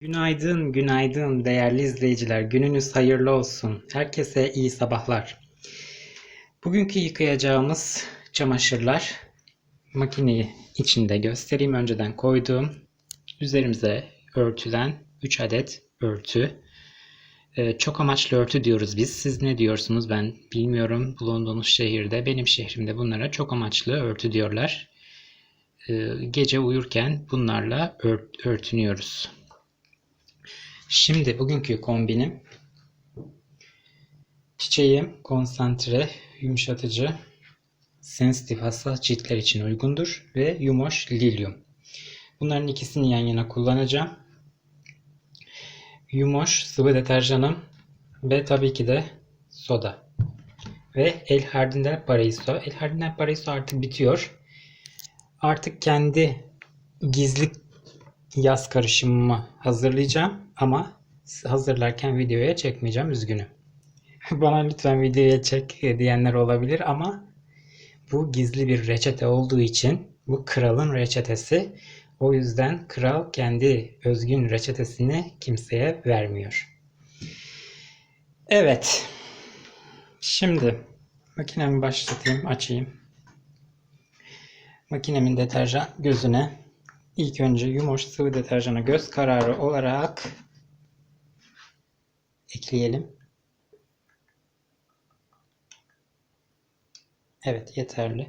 Günaydın, günaydın değerli izleyiciler. Gününüz hayırlı olsun. Herkese iyi sabahlar. Bugünkü yıkayacağımız çamaşırlar makineyi içinde göstereyim. Önceden koyduğum üzerimize örtülen 3 adet örtü. Ee, çok amaçlı örtü diyoruz biz. Siz ne diyorsunuz ben bilmiyorum. Bulunduğunuz şehirde, benim şehrimde bunlara çok amaçlı örtü diyorlar. Ee, gece uyurken bunlarla ört- örtünüyoruz. Şimdi bugünkü kombinim çiçeğim konsantre, yumuşatıcı, sensitif hassas ciltler için uygundur ve yumoş lilyum. Bunların ikisini yan yana kullanacağım. Yumoş sıvı deterjanım ve tabii ki de soda. Ve El Hardin'den Paraiso. El Hardin'den Paraiso artık bitiyor. Artık kendi gizli yaz karışımımı hazırlayacağım ama hazırlarken videoya çekmeyeceğim üzgünüm. Bana lütfen videoya çek diyenler olabilir ama bu gizli bir reçete olduğu için bu kralın reçetesi. O yüzden kral kendi özgün reçetesini kimseye vermiyor. Evet. Şimdi makinemi başlatayım, açayım. Makinemin deterjan gözüne İlk önce yumoş sıvı deterjanı göz kararı olarak ekleyelim. Evet yeterli.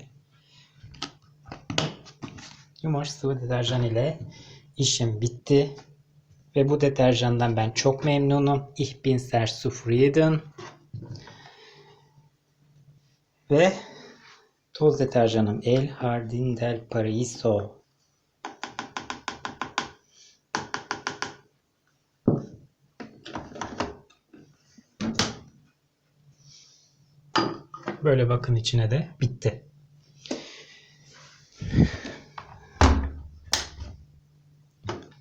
Yumoş sıvı deterjan ile işim bitti. Ve bu deterjandan ben çok memnunum. Ich bin sehr zufrieden. Ve toz deterjanım El Jardin del Paraiso. Böyle bakın içine de bitti.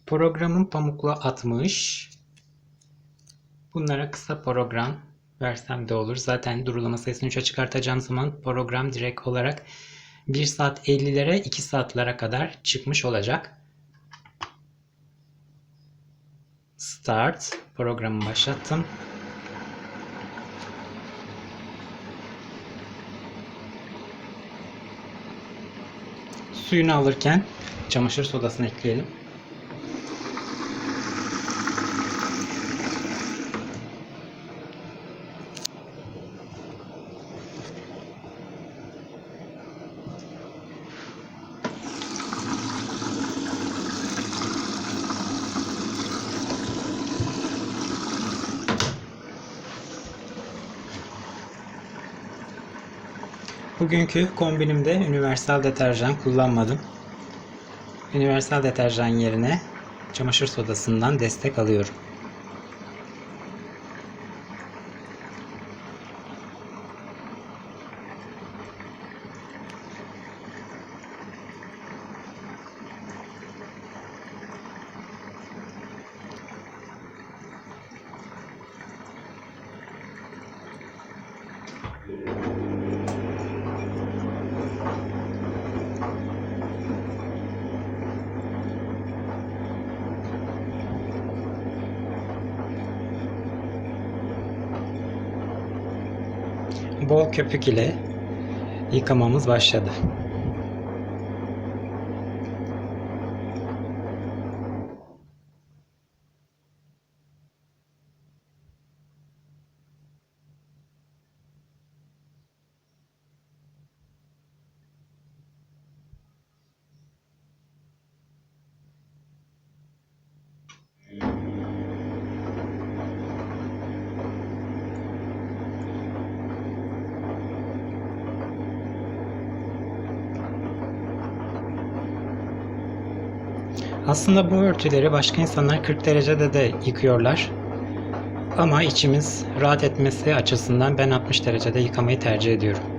Programın pamukla atmış. Bunlara kısa program versem de olur. Zaten durulama sayısını 3'e çıkartacağım zaman program direkt olarak 1 saat 50'lere 2 saatlere kadar çıkmış olacak. Start. Programı başlattım. Suyunu alırken çamaşır sodasını ekleyelim. Bugünkü kombinimde universal deterjan kullanmadım. Universal deterjan yerine çamaşır sodasından destek alıyorum. Bol köpük ile yıkamamız başladı. Aslında bu örtüleri başka insanlar 40 derecede de yıkıyorlar. Ama içimiz rahat etmesi açısından ben 60 derecede yıkamayı tercih ediyorum.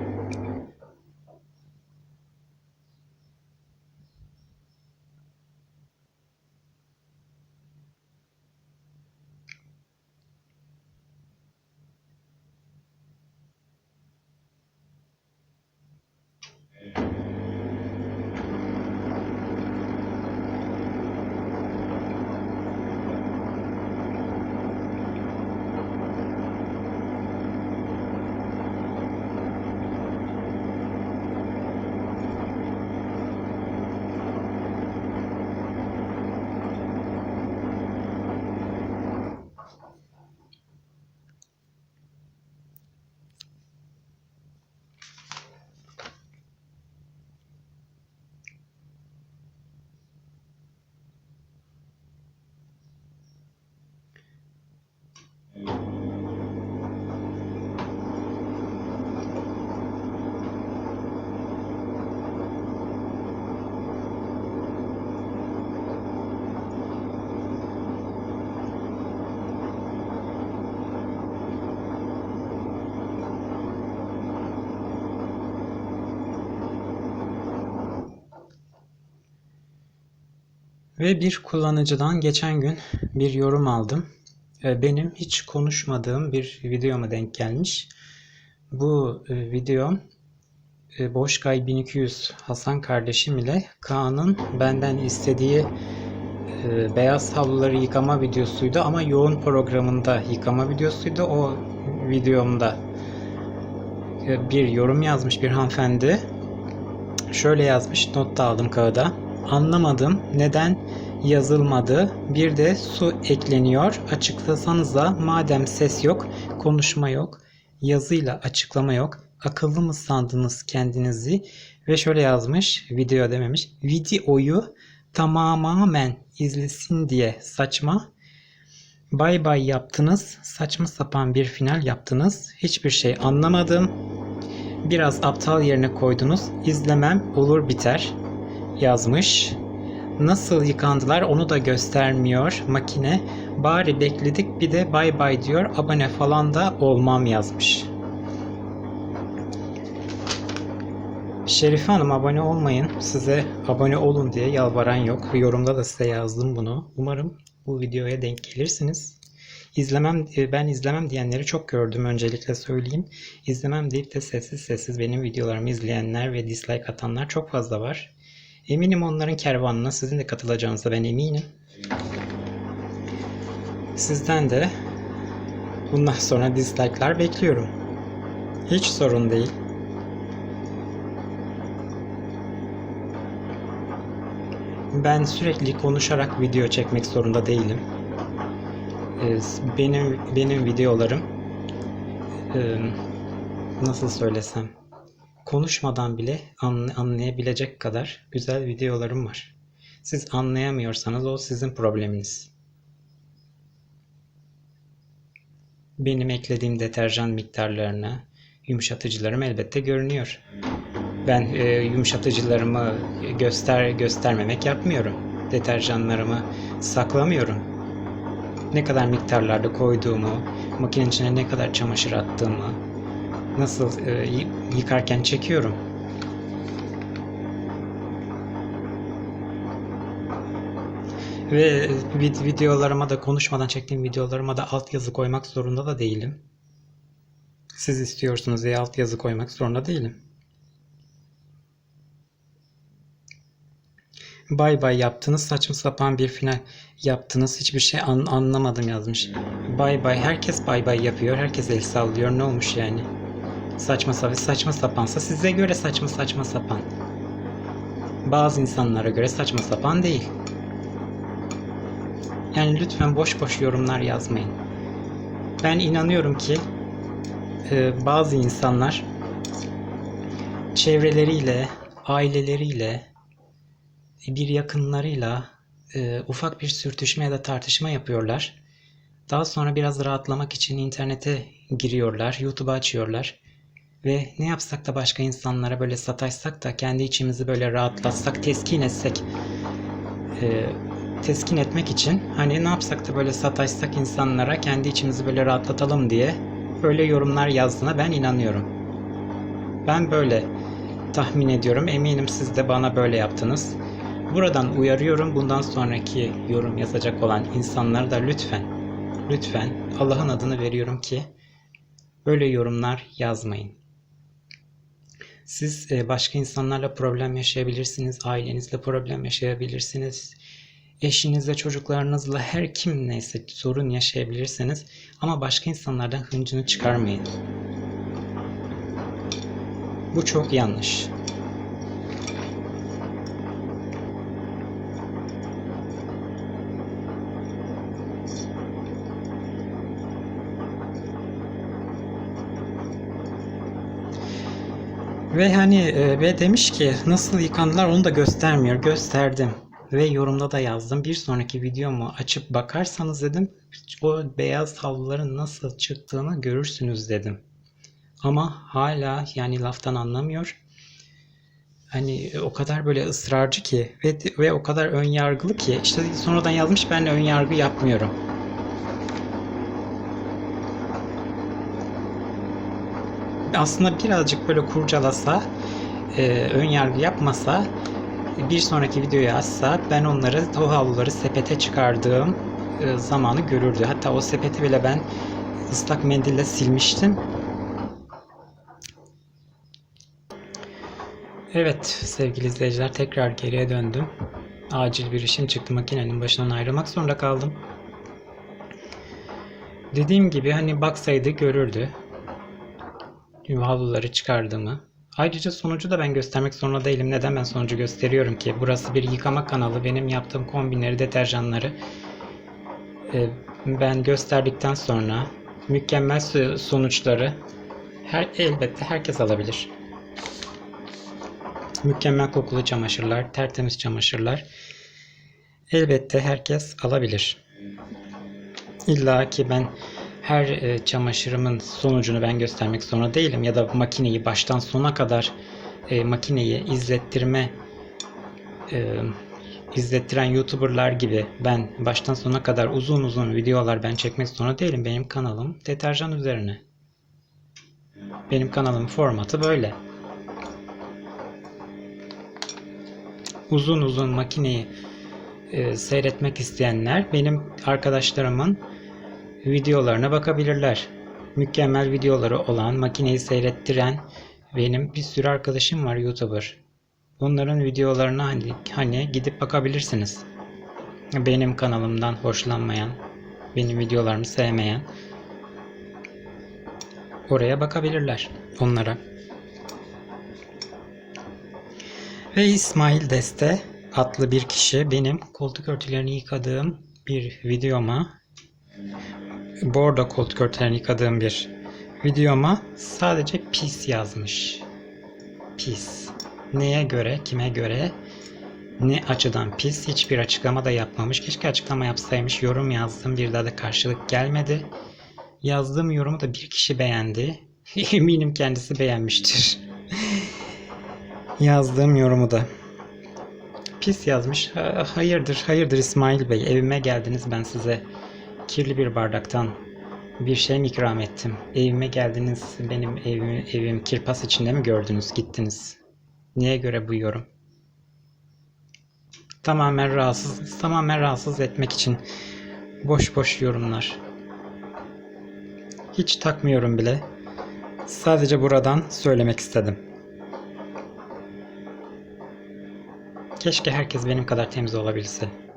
Ve bir kullanıcıdan geçen gün bir yorum aldım. E, Benim hiç konuşmadığım bir videoma denk gelmiş. Bu e, videom e, Boşkay 1200 Hasan kardeşim ile Kaan'ın benden istediği e, beyaz havluları yıkama videosuydu ama yoğun programında yıkama videosuydu. O videomda bir yorum yazmış bir hanımefendi. Şöyle yazmış, not da aldım kağıda. Anlamadım neden yazılmadı. Bir de su ekleniyor. Açıklasanıza madem ses yok, konuşma yok, yazıyla açıklama yok. Akıllı mı sandınız kendinizi? Ve şöyle yazmış, video dememiş. Videoyu tamamen izlesin diye saçma. Bay bay yaptınız. Saçma sapan bir final yaptınız. Hiçbir şey anlamadım. Biraz aptal yerine koydunuz. İzlemem olur biter yazmış. Nasıl yıkandılar onu da göstermiyor makine. Bari bekledik bir de bay bay diyor. Abone falan da olmam yazmış. Şerife Hanım abone olmayın. Size abone olun diye yalvaran yok. Yorumda da size yazdım bunu. Umarım bu videoya denk gelirsiniz. İzlemem, e, ben izlemem diyenleri çok gördüm öncelikle söyleyeyim. İzlemem deyip de sessiz sessiz benim videolarımı izleyenler ve dislike atanlar çok fazla var. Eminim onların kervanına sizin de katılacağınıza ben eminim. Sizden de bundan sonra dislike'lar bekliyorum. Hiç sorun değil. Ben sürekli konuşarak video çekmek zorunda değilim. Ee, Benim benim videolarım e, nasıl söylesem konuşmadan bile anla- anlayabilecek kadar güzel videolarım var. Siz anlayamıyorsanız o sizin probleminiz. Benim eklediğim deterjan miktarlarına, yumuşatıcılarım elbette görünüyor. Ben e, yumuşatıcılarımı göster göstermemek yapmıyorum. Deterjanlarımı saklamıyorum. Ne kadar miktarlarda koyduğumu, makinenin içine ne kadar çamaşır attığımı, nasıl e, yıkarken çekiyorum. Ve vid- videolarıma da konuşmadan çektiğim videolarıma da altyazı koymak zorunda da değilim. Siz istiyorsunuz diye altyazı koymak zorunda değilim. Bay bay yaptınız saçma sapan bir final yaptınız hiçbir şey an- anlamadım yazmış. Bay bay herkes bay bay yapıyor herkes el sallıyor ne olmuş yani? Saçma sapan saçma sapansa size göre saçma saçma sapan. Bazı insanlara göre saçma sapan değil. Yani lütfen boş boş yorumlar yazmayın. Ben inanıyorum ki e, bazı insanlar çevreleriyle, aileleriyle, bir yakınlarıyla e, ufak bir sürtüşme ya da tartışma yapıyorlar. Daha sonra biraz rahatlamak için internete giriyorlar, YouTube'u açıyorlar. Ve ne yapsak da başka insanlara böyle sataşsak da kendi içimizi böyle rahatlatsak, teskin etsek, e, teskin etmek için hani ne yapsak da böyle sataşsak insanlara kendi içimizi böyle rahatlatalım diye böyle yorumlar yazdığına ben inanıyorum. Ben böyle tahmin ediyorum. Eminim siz de bana böyle yaptınız. Buradan uyarıyorum. Bundan sonraki yorum yazacak olan insanları da lütfen, lütfen Allah'ın adını veriyorum ki böyle yorumlar yazmayın. Siz e, başka insanlarla problem yaşayabilirsiniz, ailenizle problem yaşayabilirsiniz, eşinizle, çocuklarınızla her kim neyse sorun yaşayabilirsiniz ama başka insanlardan hıncını çıkarmayın. Bu çok yanlış. Ve hani e, ve demiş ki nasıl yıkandılar onu da göstermiyor. Gösterdim. Ve yorumda da yazdım. Bir sonraki videomu açıp bakarsanız dedim o beyaz havluların nasıl çıktığını görürsünüz dedim. Ama hala yani laftan anlamıyor. Hani o kadar böyle ısrarcı ki ve, ve o kadar ön yargılı ki işte sonradan yazmış ben ön yargı yapmıyorum. Aslında birazcık böyle kurcalasa, e, ön yargı yapmasa bir sonraki videoyu açsa ben onları o havluları sepete çıkardığım e, zamanı görürdü. Hatta o sepeti bile ben ıslak mendille silmiştim. Evet sevgili izleyiciler tekrar geriye döndüm. Acil bir işim çıktı makinenin başından ayrılmak zorunda kaldım. Dediğim gibi hani baksaydı görürdü. Havluları çıkardığımı. Ayrıca sonucu da ben göstermek zorunda değilim. Neden ben sonucu gösteriyorum ki? Burası bir yıkama kanalı. Benim yaptığım kombinleri, deterjanları e, ben gösterdikten sonra mükemmel so- sonuçları her elbette herkes alabilir. Mükemmel kokulu çamaşırlar, tertemiz çamaşırlar elbette herkes alabilir. İlla ki ben her e, çamaşırımın sonucunu ben göstermek zorunda değilim ya da makineyi baştan sona kadar e, makineyi izlettirme e, izlettiren YouTuber'lar gibi ben baştan sona kadar uzun uzun videolar ben çekmek zorunda değilim. Benim kanalım deterjan üzerine. Benim kanalımın formatı böyle. Uzun uzun makineyi e, seyretmek isteyenler benim arkadaşlarımın videolarına bakabilirler. Mükemmel videoları olan, makineyi seyrettiren benim bir sürü arkadaşım var YouTuber. Bunların videolarına hani, hani gidip bakabilirsiniz. Benim kanalımdan hoşlanmayan, benim videolarımı sevmeyen oraya bakabilirler onlara. Ve İsmail Deste adlı bir kişi benim koltuk örtülerini yıkadığım bir videoma bordo koltuk örtülerini yıkadığım bir videoma sadece pis yazmış. Pis. Neye göre, kime göre, ne açıdan pis hiçbir açıklama da yapmamış. Keşke açıklama yapsaymış. Yorum yazdım. Bir daha da karşılık gelmedi. Yazdığım yorumu da bir kişi beğendi. Eminim kendisi beğenmiştir. Yazdığım yorumu da. Pis yazmış. Ha- Hayırdır, hayırdır İsmail Bey. Evime geldiniz ben size kirli bir bardaktan bir şey mi ikram ettim? Evime geldiniz, benim evim, evim kirpas içinde mi gördünüz, gittiniz? Neye göre bu yorum? Tamamen rahatsız, tamamen rahatsız etmek için boş boş yorumlar. Hiç takmıyorum bile. Sadece buradan söylemek istedim. Keşke herkes benim kadar temiz olabilse.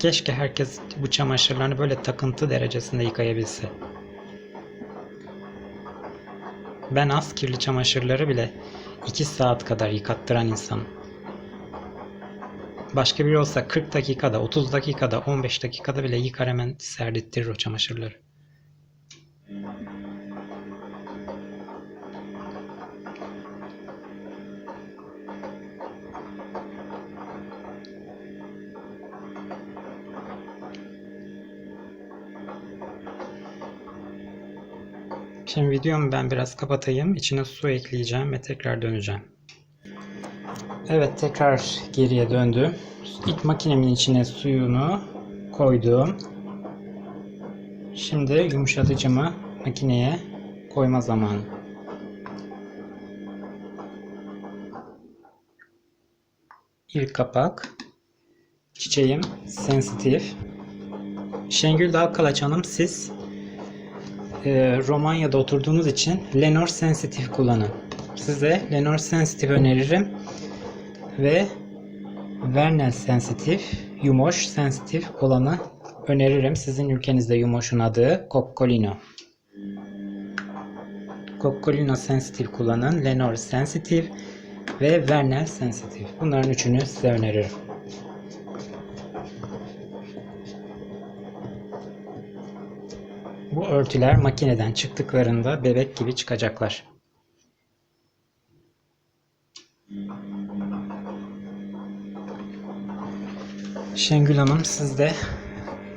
Keşke herkes bu çamaşırlarını böyle takıntı derecesinde yıkayabilse. Ben az kirli çamaşırları bile 2 saat kadar yıkattıran insanım. Başka biri olsa 40 dakikada, 30 dakikada, 15 dakikada bile yıkar hemen serdirttirir o çamaşırları. Şimdi videomu ben biraz kapatayım. İçine su ekleyeceğim ve tekrar döneceğim. Evet tekrar geriye döndüm. İlk makinemin içine suyunu koydum. Şimdi yumuşatıcımı makineye koyma zamanı. İlk kapak. Çiçeğim sensitif. Şengül Dalkalaç Hanım siz e, Romanya'da oturduğunuz için Lenor Sensitive kullanın. Size Lenor Sensitive öneririm ve Vernel Sensitive, Yumoş Sensitive olanı öneririm. Sizin ülkenizde Yumoş'un adı Coccolino. Coccolino Sensitive kullanın, Lenor Sensitive ve Vernel Sensitive. Bunların üçünü size öneririm. Bu örtüler makineden çıktıklarında bebek gibi çıkacaklar. Şengül Hanım siz de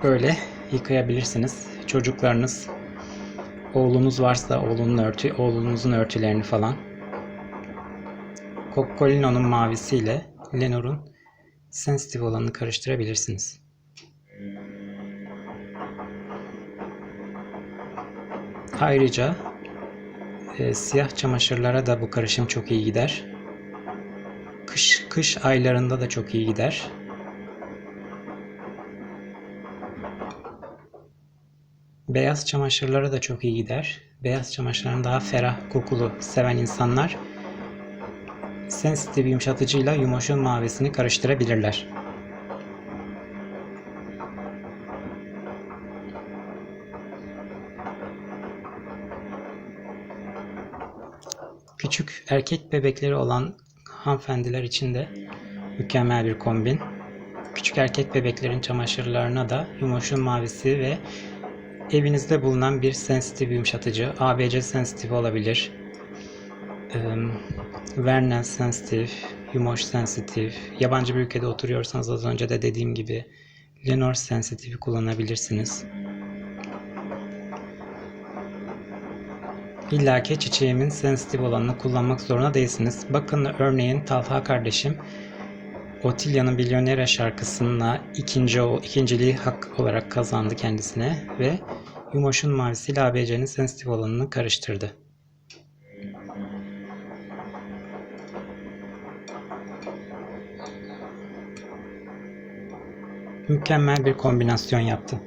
böyle yıkayabilirsiniz. Çocuklarınız, oğlunuz varsa oğlunun örtü, oğlunuzun örtülerini falan. Coccolino'nun mavisiyle Lenor'un sensitive olanını karıştırabilirsiniz. Ayrıca e, siyah çamaşırlara da bu karışım çok iyi gider. Kış kış aylarında da çok iyi gider. Beyaz çamaşırlara da çok iyi gider. Beyaz çamaşırların daha ferah kokulu seven insanlar sensitif yumuşatıcıyla Yumoş'un mavisini karıştırabilirler. Erkek bebekleri olan hanımefendiler için de mükemmel bir kombin. Küçük erkek bebeklerin çamaşırlarına da Yumoş'un mavisi ve evinizde bulunan bir sensitif yumuşatıcı, ABC sensitif olabilir. Eee, Vernel sensitif, Yumoş sensitif, yabancı bir ülkede oturuyorsanız az önce de dediğim gibi Lenor sensitifi kullanabilirsiniz. İlla ki çiçeğimin sensitif olanını kullanmak zorunda değilsiniz. Bakın örneğin Talha kardeşim Otilia'nın Milyonera şarkısına ikinci o ikinciliği hak olarak kazandı kendisine ve Yumoş'un mavisiyle ABC'nin sensitif olanını karıştırdı. Mükemmel bir kombinasyon yaptı.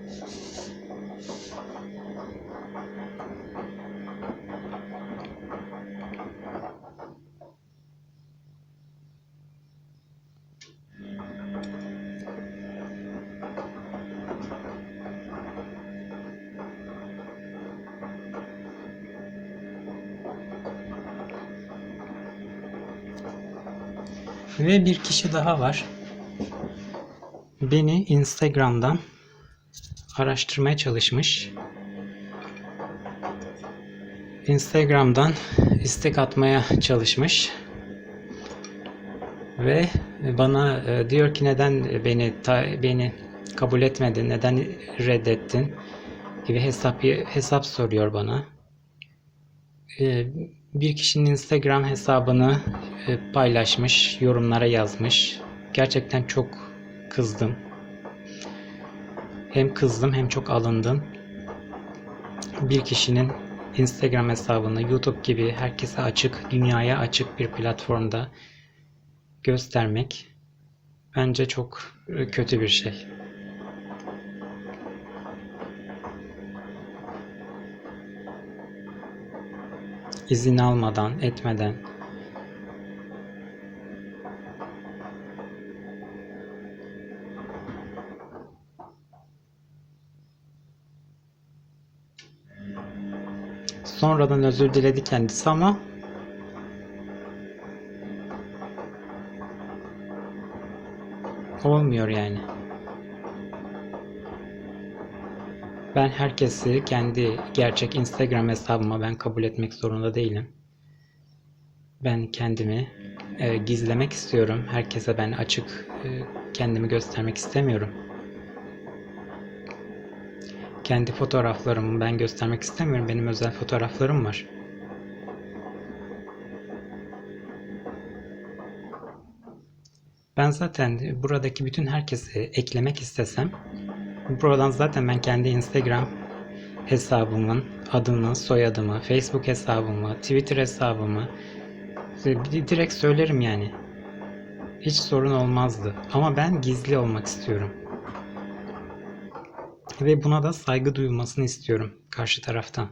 Ve bir kişi daha var. Beni Instagram'dan araştırmaya çalışmış. Instagram'dan istek atmaya çalışmış. Ve bana e, diyor ki neden beni beni kabul etmedin, neden reddettin gibi hesap hesap soruyor bana. Bir kişinin Instagram hesabını e, paylaşmış, yorumlara yazmış. Gerçekten çok kızdım. Hem kızdım hem çok alındım. Bir kişinin Instagram hesabını YouTube gibi herkese açık, dünyaya açık bir platformda göstermek bence çok e, kötü bir şey. İzin almadan, etmeden Sonradan özür diledi kendisi ama olmuyor yani. Ben herkesi kendi gerçek Instagram hesabıma ben kabul etmek zorunda değilim. Ben kendimi e, gizlemek istiyorum. Herkese ben açık e, kendimi göstermek istemiyorum. Kendi fotoğraflarımı ben göstermek istemiyorum. Benim özel fotoğraflarım var. Ben zaten buradaki bütün herkesi eklemek istesem buradan zaten ben kendi Instagram hesabımın adını, soyadımı, Facebook hesabımı, Twitter hesabımı e, direkt söylerim yani. Hiç sorun olmazdı. Ama ben gizli olmak istiyorum. Ve buna da saygı duyulmasını istiyorum karşı taraftan.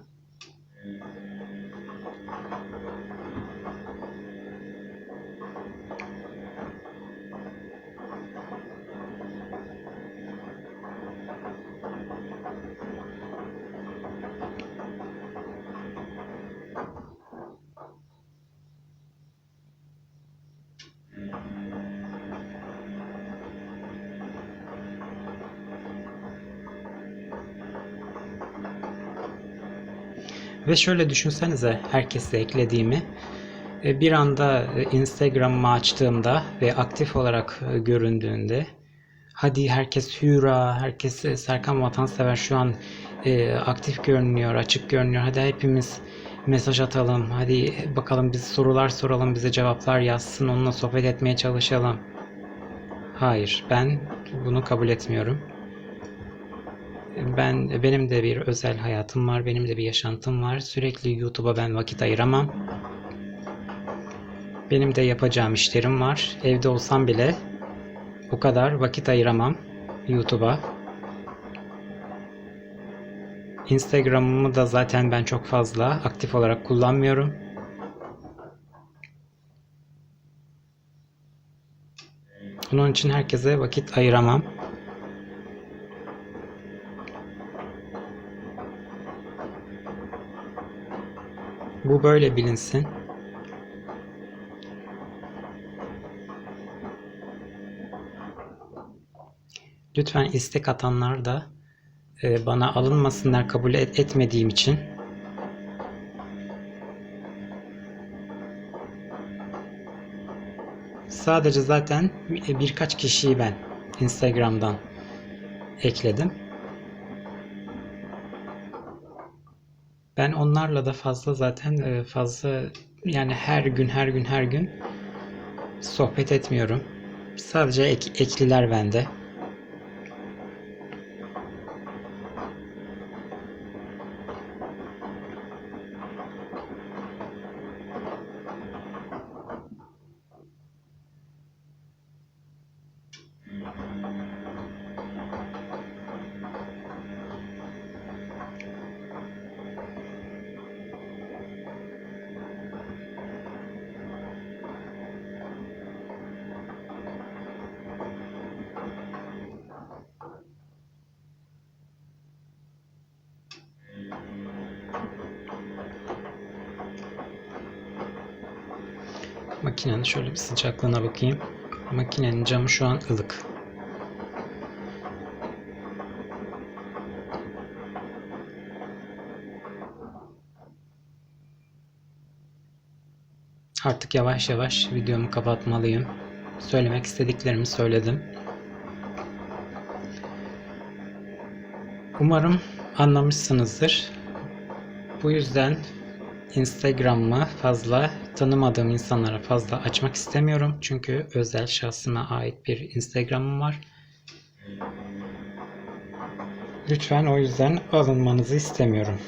Ve şöyle düşünsenize herkese eklediğimi. E, Bir anda e, Instagram'ımı açtığımda ve aktif olarak e, göründüğünde hadi herkes hüra, herkes Serkan Vatansever şu an aktif görünüyor, açık görünüyor. Hadi hepimiz mesaj atalım. Hadi bakalım biz sorular soralım, bize cevaplar yazsın, onunla sohbet etmeye çalışalım. Hayır, ben bunu kabul etmiyorum. Ben benim de bir özel hayatım var, benim de bir yaşantım var. Sürekli YouTube'a ben vakit ayıramam. Benim de yapacağım işlerim var. Evde olsam bile o kadar vakit ayıramam YouTube'a. Instagram'ımı da zaten ben çok fazla aktif olarak kullanmıyorum. Onun için herkese vakit ayıramam. Bu böyle bilinsin. Lütfen istek atanlar da e, bana alınmasınlar kabul et- etmediğim için. Sadece zaten birkaç kişiyi ben Instagram'dan ekledim. Ben onlarla da fazla zaten e, fazla yani her gün her gün her gün sohbet etmiyorum. Sadece ek- ekliler bende. Makinenin şöyle bir sıcaklığına bakayım. Makinenin camı şu an ılık. Artık yavaş yavaş videomu kapatmalıyım. Söylemek istediklerimi söyledim. Umarım anlamışsınızdır. Bu yüzden Instagram'ımı fazla tanımadığım insanlara fazla açmak istemiyorum. Çünkü özel şahsıma ait bir Instagram'ım var. Lütfen o yüzden alınmanızı istemiyorum.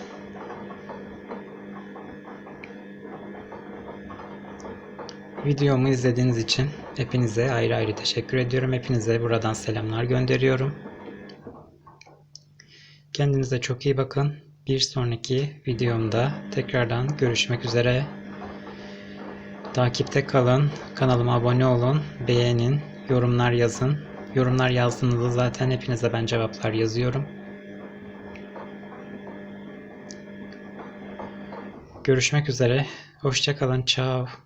Videomu izlediğiniz için hepinize ayrı ayrı teşekkür ediyorum. Hepinize buradan selamlar gönderiyorum. Kendinize çok iyi bakın. Bir sonraki videomda tekrardan görüşmek üzere. Takipte kalın. Kanalıma abone olun. Beğenin. Yorumlar yazın. Yorumlar yazdığınızda zaten hepinize ben cevaplar yazıyorum. Görüşmek üzere. Hoşçakalın. Ciao.